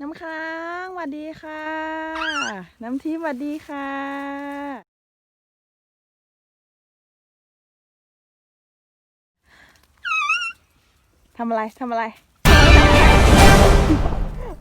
น้ำค้างสวัสดีค่ะ น้ำทิพย์สวัสดีค่ะทำอะไรทำอะไร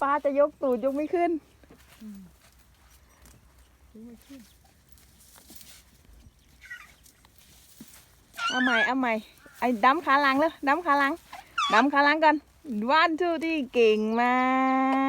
ป้าจะยกตูดยกไม่ขึ้นเอาใหม่เอาใหม่ไอ้ดำขาหลังเลยดำขาหลังดำขาหลังกันวันทูที่เก่งมาก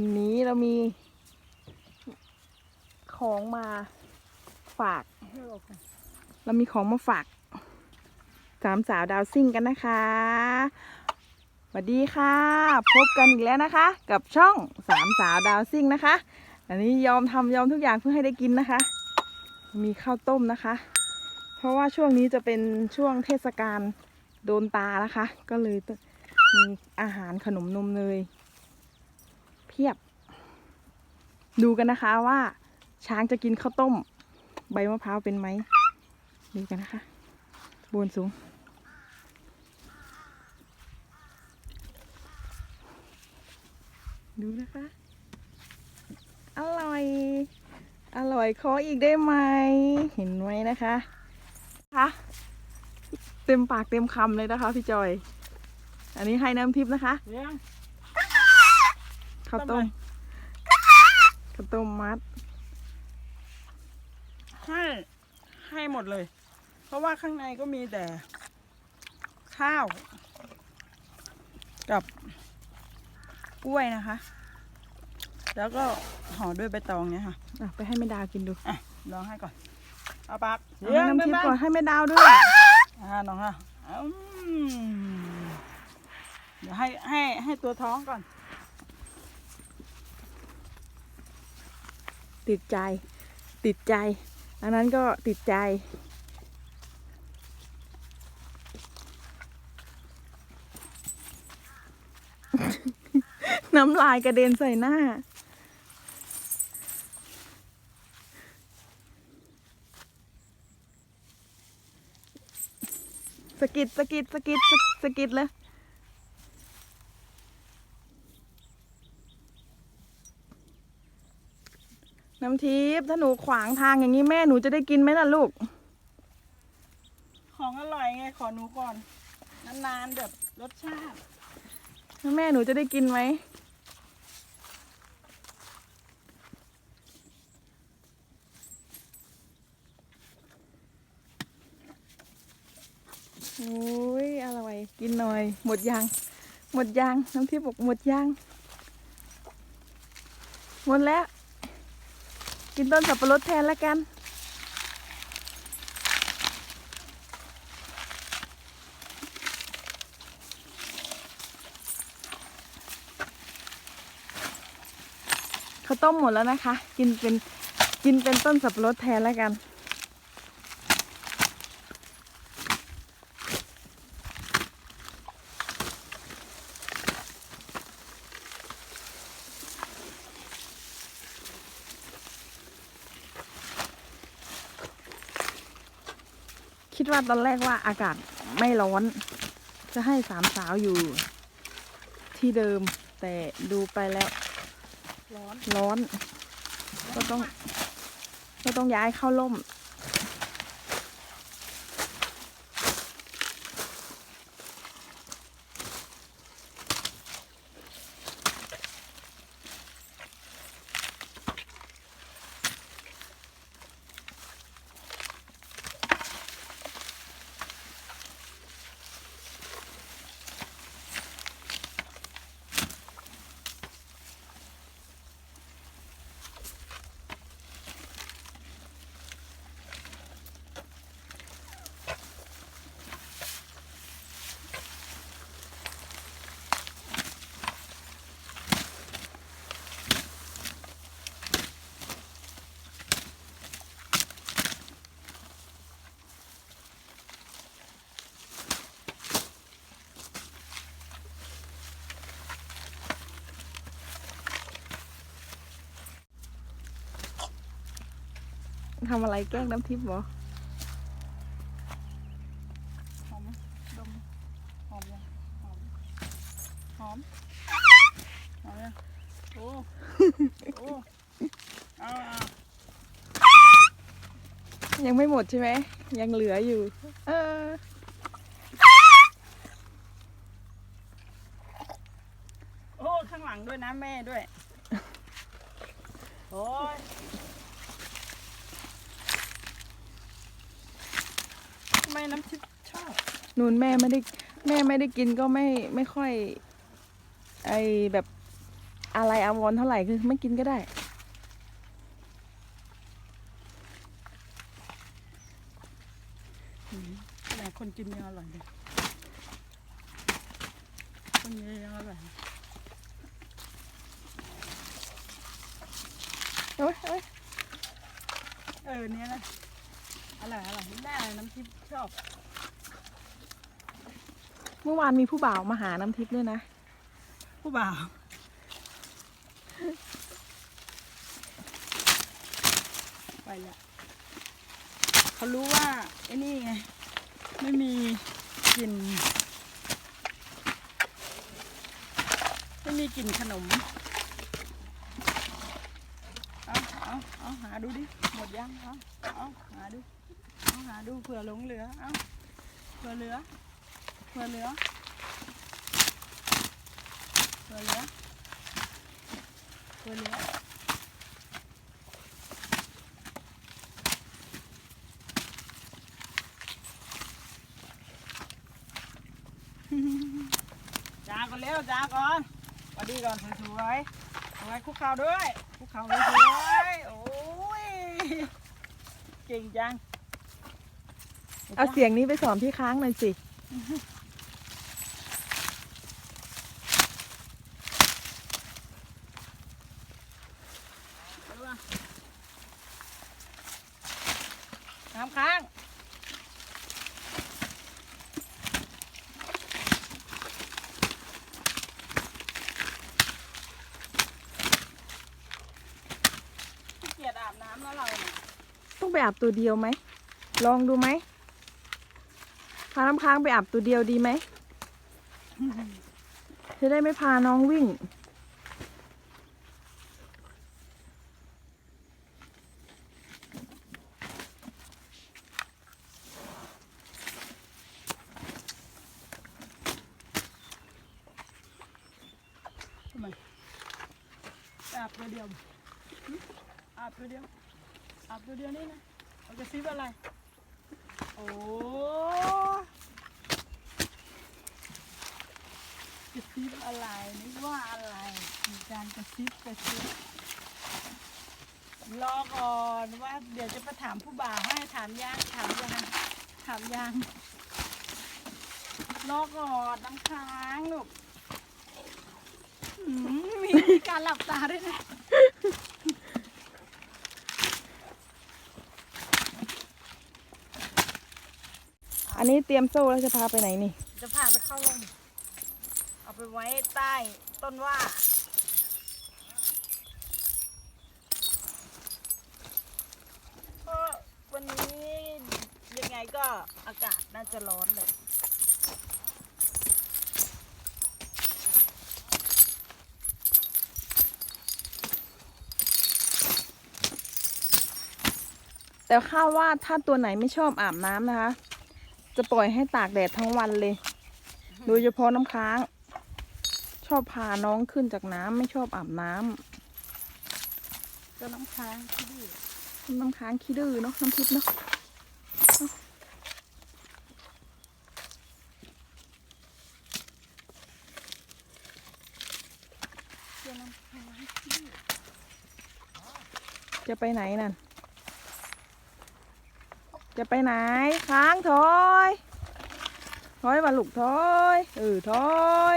วันนี้เรามี ของมาฝาก เรามีของมาฝากสามสาวดาวซิ่งกันนะคะสวัสดีค่ะ พบกันอีกแล้วนะคะ กับช่องสามสาวดาวซิ่งนะคะ อันนี้ยอมทำยอมทุกอย่างเพื่อให้ได้กินนะคะ มีข้าวต้มนะคะ เพราะว่าช่วงนี้จะเป็นช่วงเทศกาลโดนตานะคะ ก็เลยมีอาหารขนมนมเนย พียบ ดูกันนะคะว่าช้างจะกินข้าวต้ม ใบมะพร้าวเป็นไหม ดูกันนะคะ บนสูง ดูนะคะ อร่อย อร่อยขออีกได้ไหม เห็นไหมนะคะคะเต็มปากเต็มคำเลยนะคะพี่จอย อันนี้ให้น้ำทิพย์นะคะ ข้าวต้มข้าวต้มมัด ให้ให้หมดเลย เพราะว่าข้างในก็มีแต่ ข้าว กับกล้วยนะคะ แล้วก็ห่อด้วยใบตองเนี่ยค่ะอะ ไปให้แม่ดาวกินดูอะลองให้ก่อน เอาปากเอาให้น้ำทิพย์ก่อนให้แม่ดาวด้วย อ่าน้องค่ะอืมเดี๋ยวให้ให้ให้ตัวท้องก่อน ติดใจ ติดใจ อันนั้นก็ติดใจ น้ำลายกระเด็นใส่หน้า สกิดสกิดสกิดสกิดเลย น้ำทิพย์ถ้าหนูขวางทางอย่างนี้แม่หนูจะได้กินไหมล่ะลูก ของอร่อยไงขอหนูก่อน นานๆแบบรสชาติแม่หนูจะได้กินไหม โอ้ยอร่อยกินหน่อย หมดยัง หมดยัง น้ำทิพย์บอกหมดยัง หมดแล้ว กินต้นสับปะรดแทนแล้วกัน เขาต้มหมดแล้วนะคะ กินเป็นกินเป็นต้นสับปะรดแทนแล้วกัน ดว่าตอนแรกว่าอากาศไม่ร้อน จะให้สามสาวอยู่ที่เดิม แต่ดูไปแล้ว ร้อน ร้อน ก็ต้อง ก็ต้องย้ายเข้าร่ม ทำอะไรแกล้งน้ำทิพย์เหรออมยังหอมหอมหอมยังโอ้โอ้เอาเอายังไม่หมดใช่ไหม ยังเหลืออยู่ เออ โอ้ ข้างหลังด้วยนะแม่ด้วย โอ้ยทำ ไมน้ำทิพย์ชอบนูนแม่ไม่ได้แม่ไม่ได้กินก็ไม่ไม่ค่อย ไอแบบอะไรอาวรณ์เท่าไหร่คือไม่กินก็ได้แต่คนกินยังอร่อยเลยคนกินยังอร่อยโอ้ยโอ้ยเออเนี่ยนะอ ร่อยอร่อยแม่น้ำทิพย์ชอบ เมื่อวานมีผู้บ่าวมาหาน้ำทิพย์ด้วยนะ ผู้บ่าว ไปแล้วเขารู้ว่าไอ้นี่ไง ไม่มีกลิ่น ไม่มีกลิ่นขนม เอาเอาเอาหาดูดิ หมดยัง เอาเอาหาดู เอาหาดูเผื่อหลงเหลือ เอาเผื่อเหลือ เผื่อเหลือ เผื่อเหลือ เผื่อเหลือจ้าก่อนเร็วจ้าก่อนสวัสดีก่อนสวยๆสวยคุกเข่าด้วยคุกเข่าสวยๆโอ้ย เก่งจัง เอาเสียงนี้ไปสอนพี่ค้างหน่อยสิเอาล่ะน้ำค้างขี้เกียจอาบน้ำแล้วเราเนี่ยต้องไปอาบตัวเดียวไหม ลองดูไหม พาน้ำค้างไปอาบตัวเดียวดีไหม จะได้ไม่พาน้องวิ่ง ทำไมอาบตัวเดียวหึอาบตัวเดียวอาบตัวเดียวนี่นะเราจะซิบอะไร โอ้ก ระซิบอะไรนึกว่าอะไรมีการกระซิบกระซิบรอก่อนว่าเดี๋ยวจะไปถามผู้บ่าวให้ถามยังถามยังถามยังรอก่อนน้ำค้างลูกอืมมีการหลับตาด้วยนะอันนี้เตรียมโซ่แล้วจะพาไปไหนนี่ จะพาไปเข้าร่มเอา ไปไว้ใต้ต้นว่าเพราะวันนี้ยังไงก็อากาศน่าจะร้อนเลยแต่ข้าว่าถ้าตัวไหนไม่ชอบอาบน้ำนะคะ จะปล่อยให้ตากแดดทั้งวันเลย โดยเฉพาะน้ำค้าง ชอบพาน้องขึ้นจากน้ำไม่ชอบอาบน้ำก็น้ำค้างที่ดีน้ำค้างขี้ดื้อเนาะน้ำทิพย์เนาะเชื่อน้ำค้างที่ดีจะไปไหนนั่น จะไปไหน ค้างถอย ถอยมาลูกถอย เออถอย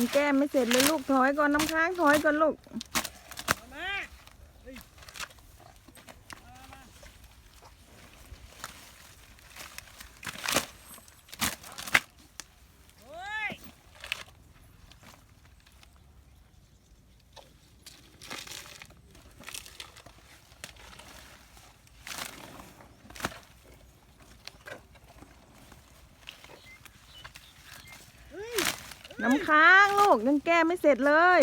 ยังแก้ไม่เสร็จเลยลูกถอยก่อนน้ำค้างถอยก่อนลูก เอามาเฮ้ยมามาโอ้ย น้ำค้างลูกยังแก้ไม่เสร็จเลย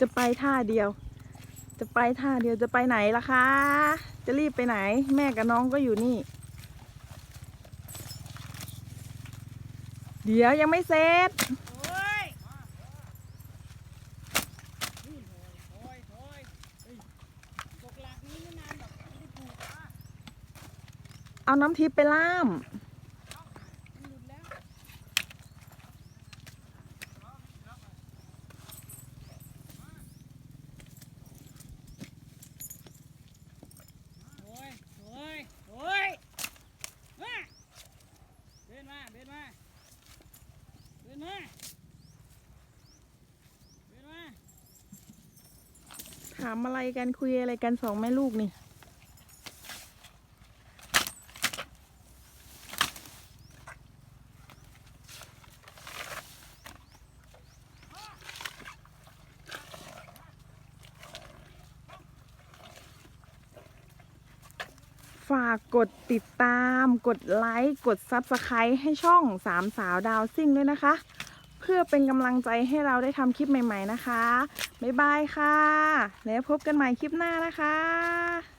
จะไปท่าเดียว จะไปท่าเดียวจะไปไหนล่ะคะ จะรีบไปไหน แม่กับน้องก็อยู่นี่ เดี๋ยวยังไม่เสร็จโอ้ยนี่โอ้ยโอ้ยเฮ้ยตกหลักนี้ไม่นานหรอกไม่ได้ปลูกอะเอาน้ำทิพย์ไปล่าม มันหลุดแล้วโอ้ยโอ้ยโอ้ยมาเดินมาเดินมาเดินมาเดินมา ถามอะไรกันคุยอะไรกันสองแม่ลูกนี่ฝากกดติดตาม กดไลค์ กด Subscribe ให้ช่องสามสาวดาวซิ่งด้วยนะคะ พื่อเป็นกำลังใจให้เราได้ทำคลิปใหม่ ๆนะคะ บ๊ายบายค่ะ แล้วพบกันใหม่คลิปหน้านะคะ